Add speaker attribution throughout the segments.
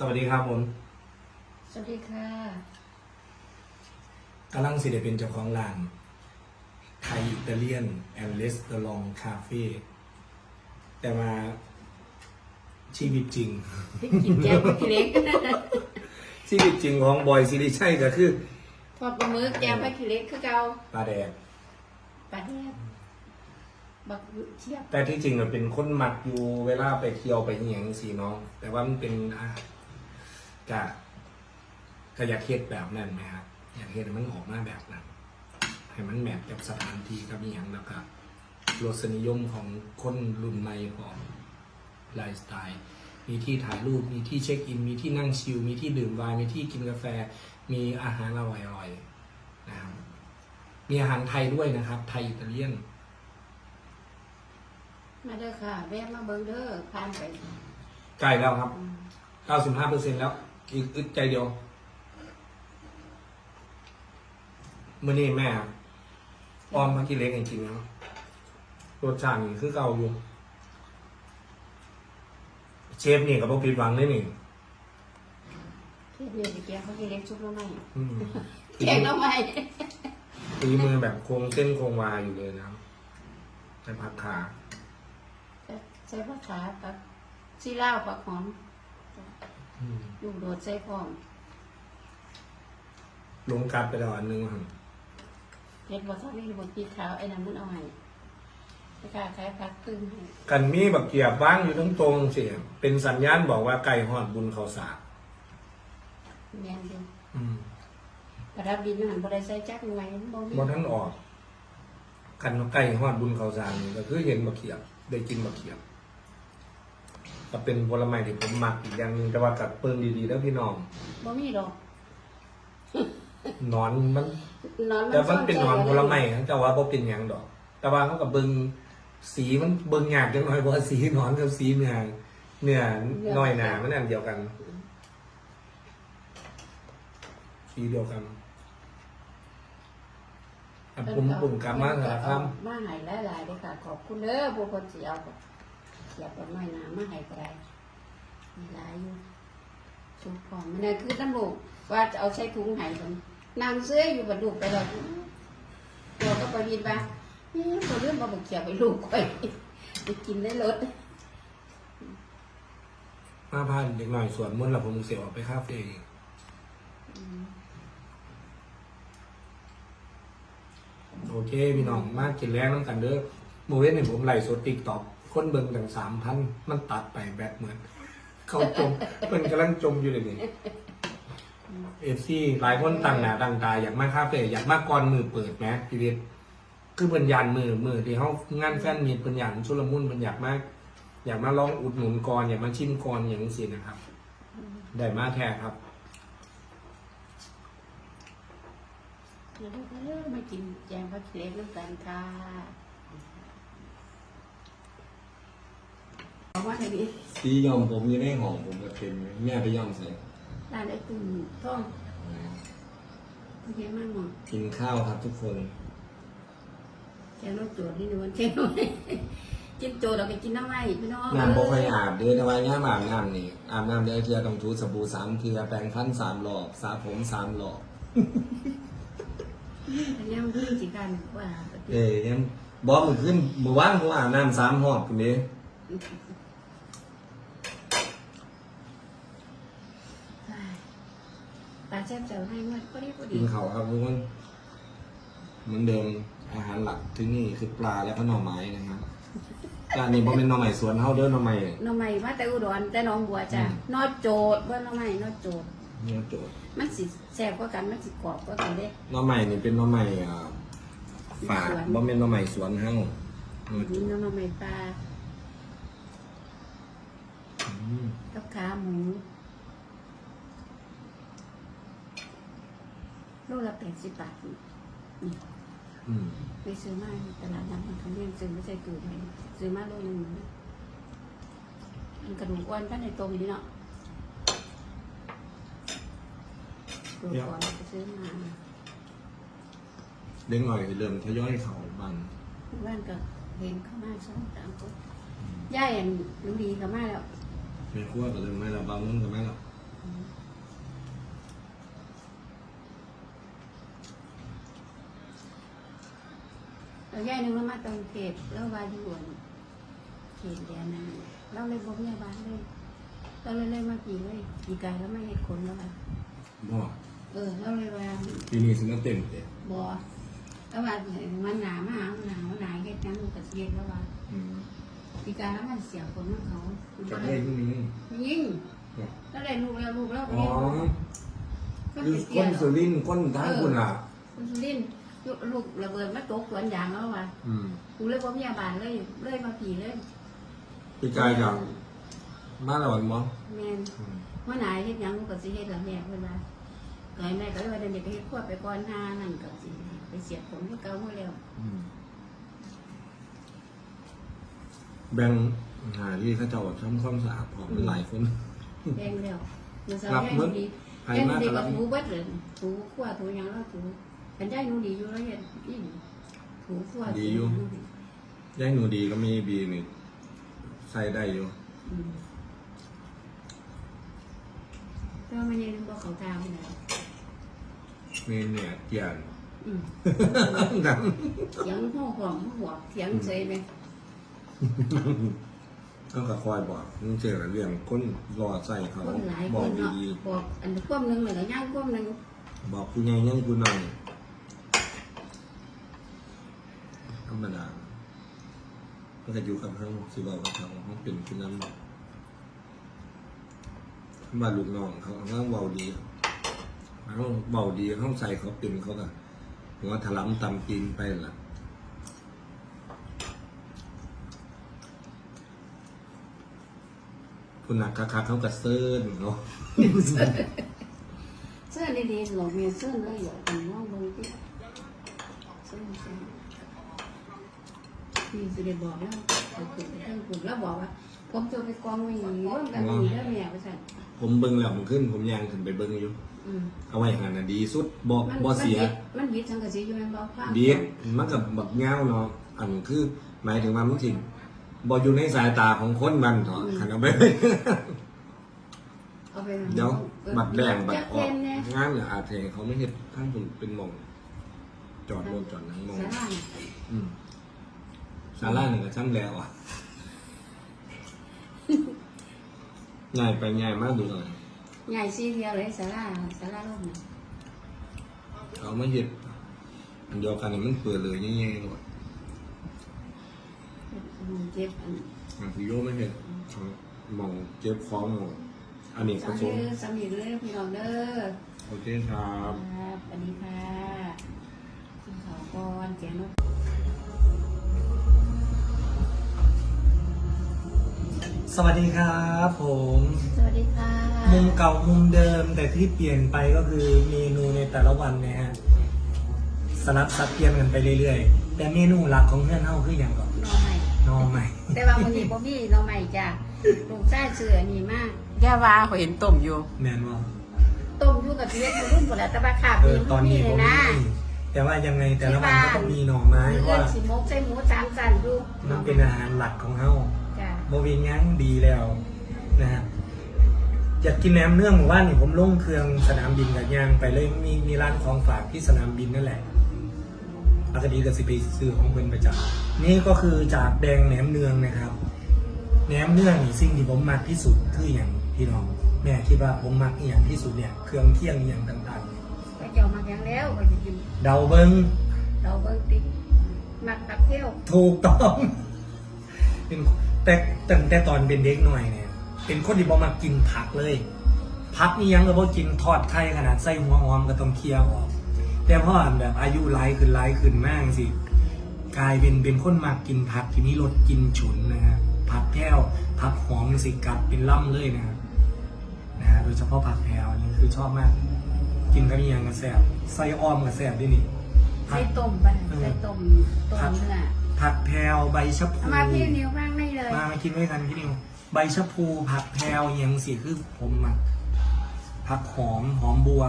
Speaker 1: สวัสดีครับผม
Speaker 2: สวัสดีค่ะ
Speaker 1: กำลังสิเดเป็นเจ้าของร้านไทยอิตาเลียนแอนเลสเตอรองคาเฟ่แต่มาชีวิตจริง
Speaker 2: พี่กินแก้วพี่เล็ก
Speaker 1: ชีวิตจริงของบอยซิริชัยก็คือ
Speaker 2: ทอดปลาหมึกแก้วพี่เล็กคือเก่า
Speaker 1: ปลาแดด
Speaker 2: ปลาแดดบักเทียบ
Speaker 1: แต่ที่จริงมันเป็นคนหมักอยู่เวลาไปเที่ยวไปอหย่างสีน้อง แต่ว่ามันเป็นอะกะ ก็อยากเฮ็ดแบบนั้นไหมครับอยากเฮ็ดให้มันออกมาแบบนั้นให้มันแมทกับสถานที่กับอหย่างแล้วก็รสนิยมของคนรุ่นใหม่ของไลฟ์สไตล์ มีที่ถ่ายรูป มีที่เช็คอิน มีที่นั่งชิล มีที่ดื่มไวน์มีที่กินกาแฟ มีอาหารอร่อยๆนะครับ มีอาหารไทยด้วยนะครับ ไทยอิตาเลียน
Speaker 2: มาเด้อค่ะแวะมาเบิ่งเด้อผ่านไป
Speaker 1: ใกล้แล้วครับ
Speaker 2: อืม
Speaker 1: 95%แล้ว อีกอึดใจเดียวมื่อนี้แม่ออมมากินเล็กจริงๆเนาะรสชาตินี่คือเก่าอยู่เชฟนี่กับพวกผิดหวังเลยนี่
Speaker 2: เทียบเดียวสิแก้วพี่เล็กชุบแล้วไหม
Speaker 1: อืม
Speaker 2: แกงแล้วไหม
Speaker 1: ตีมือแบบโครงเส้นโครงวาอยู่เลยนะครับแต่ผักขา
Speaker 2: ใส่ผักขากับซีลาวผักหอม
Speaker 1: อืม
Speaker 2: ลูกโดดใส่พร้อม
Speaker 1: ลงกัดไปแล้วอันหนึงครับ
Speaker 2: เห็ดบดทอดนี่บดปีขาวไอ้น้ำมันเอาให้ไปค่ะขายผักตึงให้
Speaker 1: กันมีแบบเกียบว่างอยู่ทั้งตรงเสียเป็นสัญญาณบอกว่าไก่หอดบุญเขาสาบ
Speaker 2: แม่นเดียว
Speaker 1: อืม
Speaker 2: ประดับดินอยู่หันบ่ได้ใส่จักหน่วยบ่มี
Speaker 1: บนท่านออกกันไก่หอดบุญเขาสาบนี่ก็คือเห็นมะเขียบได้กินมะเขียบ ก็เป็นผลไม้ที่ผมมักอีกอย่างหนึงแต่ว่ากัดเปิ้งดีๆแล้วพี่น้อง
Speaker 2: บ่มีดอก
Speaker 1: หนอนมัน
Speaker 2: นอน
Speaker 1: แต่มันเป็นหนอนผลไม้นะแต่ว่าบ่เป็นหยังดอก แต่ว่าเขากับเบิงสีมันเบิงยากจังหน่อยเพราะว่าสีหนอนกับสีเนื้อเนื้อน้อยหนามันอันเดียวกัน สีเดียวกันอันผมปุ่มกลับมาสารคาม
Speaker 2: มาให้หลายๆเด้อค่ะ ขอบคุณเด้อผู้คนสิเอาเสียบเอาน้อยหนามาให้ก็ได้มีหลายอยู่ชุบพอมมันน่คือตำรวจว่าจะเอาใส่ถุงให้ผมนางเสื้ออยู่บัดลูไปดอกตัวก็ไปยินว่านี่บ่เรื่องบ่บ่เกี่ยวไปลูกข่อยไปกินได้รถ
Speaker 1: มาพานเด็กหน่อยสวนมนต์แล้วผมเสียออกไปคาเฟ่เองโอเคพี่น้องมากินแรงน้ำกันเด้อโมเว้นเนี่ยผมไล่สดติ๊กต็อก คนเบิ่งตั้งสามพันมันตัดไปแบบเหมือน เขาจมเป็นกำลังจมอยู่เลยนี่เอฟซีหลายคนตั้งหนาตั้งตาอยากมาคาเฟ่อยากมาก่อนมือเปิดไหมพี่วิทย์คือเป็นยันมือมือที่เขางานแฟนมีเป็นยันชุลมุนเป็นอยากมาก อยากมาลองอุดหนุนก่อนอยากมาชิมก่อนอย่างนี้สินะครับ ได้มาแท้ครับ
Speaker 2: เดี๋ยวเด้อมากินแจงผักเล็กน้ำกันค่ะ เอาว่าไหนดี
Speaker 3: สียอมผมอยู่ในห้องผมก็เต็มเลยแม่ไปยอมใส่
Speaker 2: ร้านไอ้ตุ่มท่องเยอะมากหมด
Speaker 3: กินข้าวครับทุกคน
Speaker 2: แกงรถโจดนี่นวลแกงรถกินโจดเราไปกินน้ำไม้พี่น้อง
Speaker 3: น้ำบ่ค่อยอาบเด้อแต่ว่าย่ามอาบน้ำนี่อาบน้ำเด้อเทื่อต้องถูสบู่สามเทื่อแปรงฟันสามรอบสระผมสามรอบ
Speaker 2: อันนี้มันขึ้นสิกันว่า
Speaker 3: เอ้ยยังบ่มือขึ้นมือว่างผมอาบน้ำสามหอบคุณเด้
Speaker 2: ปลาแซ่บเจ้าให้มันก็ดีก็ดี
Speaker 3: กินข้าวครับทุกคนเหมือนเดิมอาหารหลักที่นี่คือปลาและก็หน่อไม้นะครับจานนี้บ่เป็นหน่อไม้สวนเฮาเด้อหน่อไม้
Speaker 2: น้องใหม่มาแต่อุดรแต่น้องบัวจ้ะนอดโจดว่าน้องใหม่นอดโจด
Speaker 3: เนี่ยโจทย์
Speaker 2: มันสิแซ่บกว่ากันมันสิกรอบกว่ากันเด้
Speaker 3: หน่อไม้นี่เป็นหน่อไม้อ่าฝาด
Speaker 2: สวน
Speaker 3: บ่แม่นหน่อไม้สวนเฮาเออ
Speaker 2: นี่น้องใหม่ปลา
Speaker 3: อืม
Speaker 2: กับขาหมู โลละแปดสิบบาทนี่
Speaker 3: อืม
Speaker 2: ไปซื้อมาตลาดน้ำมันเขาเรียกซื้อไม่ใช่กูไปซื้อมาโลนึงมันกระดูกอ้วนก็ในตรงนี้เนาะกระดูกอ่อนไปซื้อมา
Speaker 3: เล็กหน่อยเริ่มทยอยเขาบ้าง
Speaker 2: บ้านก็เห็นเข้ามาสองสามคนย่ายอันรู้ดีเข้ามาแล้ว
Speaker 3: แม่ครัวก็เริ่มไม่ละบางมื้อก็ไม่ละ
Speaker 2: เราแย่หนึงเรามาตรงเขตแล้วว่าอยู่อั่นเขตเดียวนั้นเราเลยบ่มีบ้านเลยเราเลยเลยมาปีเลยปีกายแล้วไม่เห็นคนแล้วว่า
Speaker 3: บ่
Speaker 2: เออเราเลยว่า
Speaker 3: ปีนี้สิมาเต็มเต็ม
Speaker 2: บ่แล้วว่ามันหนามาหามันหนามันหนาเฮ็ดหยังมันก็สิเฮ็ดแล้วว่า
Speaker 3: อืม
Speaker 2: ปีกายแล้วมันเสียคนของเขา
Speaker 3: จากได้ที่นี้
Speaker 2: ยิ่งแล้วได้ลูกแล้วลูกแล้ว
Speaker 3: อ๋อ
Speaker 2: ก็
Speaker 3: คือ
Speaker 2: ติด
Speaker 3: ค
Speaker 2: เตีย
Speaker 3: น
Speaker 2: ง
Speaker 3: สุรินทร์คนทางคุณล่ะ
Speaker 2: คุณสุรินทร์ ลูกระเบิดมาตกสวนยางแล้วว่ะ
Speaker 3: อืม
Speaker 2: กูเลยบ่มีอาบานเลยเลยมาผีเลย
Speaker 3: ปีกายจากมาแล้ววันบ่
Speaker 2: แม่นเมื่อไหนเฮ็ดหยังกูก็สิเฮ็ดละแม่เพิ่นว่าก็ให้แม่ก็เลยว่าเดี๋ยวนี้ก็เฮ็ดครัวไปก่อนหน้านั่นก็สิไปเสียบผมคือเก่าหมดแล้ว
Speaker 3: อืมแบ่งหาที่เขาเจ้าทำความสะอาดของมันหลายคน
Speaker 2: แดงแล้วเดี๋ยวสาว
Speaker 3: รับ
Speaker 2: แดง
Speaker 3: มื้อ
Speaker 2: ดี
Speaker 3: ให้
Speaker 2: แดง
Speaker 3: มา
Speaker 2: ดี
Speaker 3: ก
Speaker 2: ก็
Speaker 3: รับ
Speaker 2: ถูเบิดเลยถูครัวถูหยังแล้วถู กันได้หนูดีอยู่แล้วเฮ็ดอีหลีถูครัวถูหนูดี
Speaker 3: ยายหนูดีก็มีบีนี่ใส่ได้อยู่
Speaker 2: อืมแต่ว่ามันยังบ่เข้าทางเลย
Speaker 3: มีเนี่ยเกียน
Speaker 2: อืม
Speaker 3: ดัง
Speaker 2: เสียงหัวหอมหัวเสียงเฉยไหม
Speaker 3: ก็กระคอยบอกมึงเจอเรื่องคนรอใส่เขา
Speaker 2: คนหลาย
Speaker 3: บ
Speaker 2: ค
Speaker 3: อก
Speaker 2: นเนาะ
Speaker 3: ดี
Speaker 2: บอกอันควบหนึงเลยก็ย่างควบหนึง
Speaker 3: ๆบอกผู้ใหญ่ยังกูหน่อย รรมดามันก็อยู่กับเขาสิบอกกับเขาเขาเป็นผู้นั้นมาลูกน้องเขาเขาเบาดีเขาเบาดีเขาใส่เขาเป็นเขาก็หัวถลำตำกินไปล่ะคุณนักคักๆเขากระเซิร์นเนาะ
Speaker 2: เสื้อดีๆหลอกเมียเสื้อเลยหลอกกันน้องเบงที่เสื้อ เสื้อพี่สิได้บอกแล้วเอาขึ้นไปข้างคุณแล้วบอกว่า ผมจะไปกองไว้อย่างนี้ร่วมกันนี่แล้วแม่ไปสั่น
Speaker 3: ผมเบิ้งแล้วมันขึ้น ผมยางขึ้นไปเบิ้งอยู่
Speaker 2: อืม
Speaker 3: เอาไว้อย่างนั้นนะดีสุดบอก
Speaker 2: มัน
Speaker 3: บ่เสีย
Speaker 2: มันบิดสังกะสีอยู่ในบ่อฟ้า
Speaker 3: ดีมันกับบักเงาเนาะอันคือหมายถึงว่ามันสิบ่อยู่ในสายตาของคนมันเถอะขันเอาไป
Speaker 2: เอาไป
Speaker 3: เดี๋ยวบัตรแดงบัตรออก
Speaker 2: จักเย็นเนี่ย
Speaker 3: งานเนี่ยอาจจะเขาไม่เห็นข้างผมเป็นหมอง จอดรถจอดนั่งมอง
Speaker 2: สาราน่ะ
Speaker 3: อืม ซาร่าหนึ่งก็ช่างแล้วอะง่ายไปง่ายมากดูหน่อย
Speaker 2: ใหญ่ซีเดียวเลยสาราสาราล่มน่ะ
Speaker 3: เอามาเห็ดอันเดียวกันนี่มันเปิดเลยง่ายๆหมด
Speaker 2: อืมเจ็บอัน
Speaker 3: มันคือโยไม่เห็ดมองเจ็บคอหมดอันนี้ผ
Speaker 2: สา
Speaker 3: ส
Speaker 2: มี
Speaker 3: ม
Speaker 2: สามีเด้อพี่น้องเด้อ
Speaker 3: โอเคครับ
Speaker 2: ครับสวัสดีค่ะกินข้าวก่อนเสียงนก
Speaker 1: สวัสดีครับผม
Speaker 2: สวัสดีค่ะ
Speaker 1: มุมเก่ามุมเดิมแต่ที่เปลี่ยนไปก็คือเมนูในแต่ละวันนะฮะสลับซับเปลี่ยนกันไปเรื่อยๆ แต่เมนูหลักของเพื่อนเฮาคืออย่างก่อน
Speaker 2: น้องใหม่
Speaker 1: นอใหม่
Speaker 2: แต่ว่าวันนี้บ่มีน้องใหม่จ้ะลูกชายเสือนี่มาก
Speaker 4: ย่าว่าเขาเห็นต้มอยู่
Speaker 1: แมนว่า
Speaker 2: ต้มอยู่กับชีวิตมันรุ่นหมดแล้วแต่ว่าขาบ
Speaker 1: เอ
Speaker 2: มี
Speaker 1: อตอนนี้
Speaker 2: เล
Speaker 1: ผ
Speaker 2: ย
Speaker 1: ม
Speaker 2: นะ
Speaker 1: มีแต่ว่ายังไงแต่ละวันก็ต้องมีหน่อไม้เพราะ
Speaker 2: เลื่อน
Speaker 1: ว่า
Speaker 2: สิมกใส่หมูสามสันดู
Speaker 1: มันเป็นอาหารหลักของเฮา
Speaker 2: จ้ะ
Speaker 1: โมวินยังดีแล้วนะฮะอยากกินแหนมเนื่องหมู่บ้านนี่ผมลงเครื่องสนามบินกับยางไปเลยมีมีร้านของฝากที่สนามบินนั่นแหละปกติก็สิไปซื้อของเพิ่นประจำนี่ก็คือจากแดงแหนมเนืองนะครับแหนมเนืองนี่สิ่งที่ผมมักที่สุดคืออย่างพี่น้องแม่คิดว่าผมมักอหย่างที่สุดเนี่ยเครื่องเคียงอหย่างต่าง
Speaker 2: ไปเจ้ามาอย่างแล้วก็จะกิน
Speaker 1: ๆเดาเบิง
Speaker 2: เราเบิ่งติดมักตักเที่ยว
Speaker 1: ถูกต้องเป็น แต่แต่แต่ตอนเป็นเด็กหน่อยเนี่ยเป็นคนที่บ่มากินผักเลย ผักนี่ยังก็บ่กินทอดไข่ขนาดใส่หัวหอมก็ต้องเคลียร์ออก แต่พอแบบอายุหลายขึ้นหลายขึ้นมากสิกลายเป็นเป็นคนมากกินผักทีนี้ลดกินฉุนนะฮะผักแก้วผักหอมสิกัดเป็นล่ำเลยนะครับนะฮะโดยเฉพาะผักแพรวนี่คือชอบมาก กินกับนี่ยังกระแสบใส่อ้อมกระแสบด้วยนี่ผั
Speaker 2: ใส่
Speaker 1: ก
Speaker 2: ต้มไปใส่ต้มต้มเนื้อ
Speaker 1: ผักแพรวใบชะพู
Speaker 2: เอามาพี่นิ้วบ้างไม่เลย
Speaker 1: มามากินด้วยกันพี่นิวใบชะพูผักแพรวอหยังสิคือผมอะผักหอมหอมบัว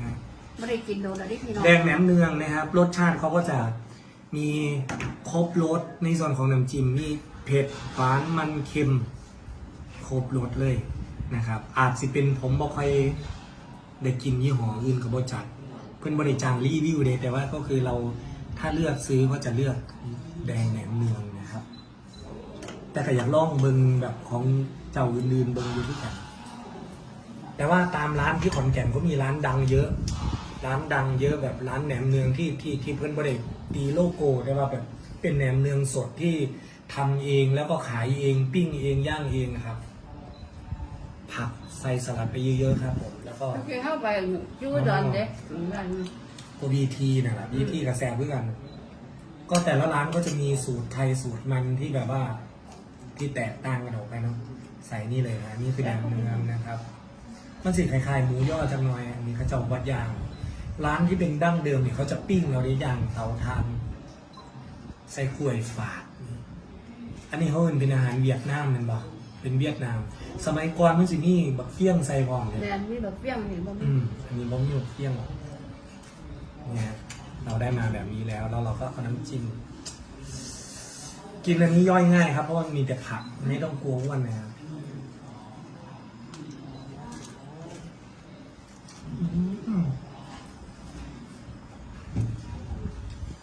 Speaker 1: นะ
Speaker 2: ไม่ได้กินโดนแล้วได้พี่น้อง
Speaker 1: แดงแหนมเนืองนะครับ รสชาติเขาก็จะมีครบรสในส่วนของน้ำจิ้มมีเผ็ดหวานมันเค็ม ครบรสเลยนะครับ อาจสิเป็นผมบ่ค่อยได้กินยี่ห้ออื่นกับบ่จัด เพื่อนบริจางรีวิวเดยแต่ว่าก็คือเรา ถ้าเลือกซื้อก็จะเลือกแดงแหนมเนืองนะครับ แต่ก็อยากลองเบิงแบบของเจ้าอื่นๆเบิงอยู่ที่กัน แต่ว่าตามร้านที่ขอนแก่นก็มีร้านดังเยอะ ร้านดังเยอะแบบร้านแหนมเนืองที่ที่ที่เพื่อนบริตีโลโก้ได้ว่าแบบเป็นแหนมเนืองสดที่ทำเองแล้วก็ขายเองปิ้งเองย่างเองนะครับ ผักใส่สลัดไปเยอะๆครับผมแล้วก็
Speaker 2: ก็คือเข้าไปอยู่ดอนเด้บ้าน
Speaker 1: ตัวบีทีนะแหละบีทีกับแซมด้วยกัน ก็แต่ละร้านก็จะมีสูตรไทยสูตรมันที่แบบว่า ที่แตกต่างกันออกไปเนาะใส่นี่เลยนะนี่คือแหนมเนืองนะครับมันสิคล้ายๆหมูย่อจังหน่อยอันนี้เขาจะเอาวัดยาง ร้านที่เป็นดั้งเดิมเนี่ยเขาจะปิ้งเราได้ย่างเตาถ่านใส่กล้วยฝาด อันนี้เขาเป็นอาหารเวียดนามแมันบอกเป็นเวียดนาม สมัยก่อนมันสินี่บักเฟี้ยงใส่พร้อมเลย
Speaker 2: แดนมีแบบเปรี้ยงนี่บ่มี
Speaker 1: อืมอันนี้บ้มอยู่เที่ยง เนี่ยเราได้มาแบบนี้แล้วแล้วเราก็เอาน้ำจิ้มกินแบบนี้ย่อยง่ายครับเพราะมันมีแต่ผักไม่ต้องกลัวอ้วนนะครับ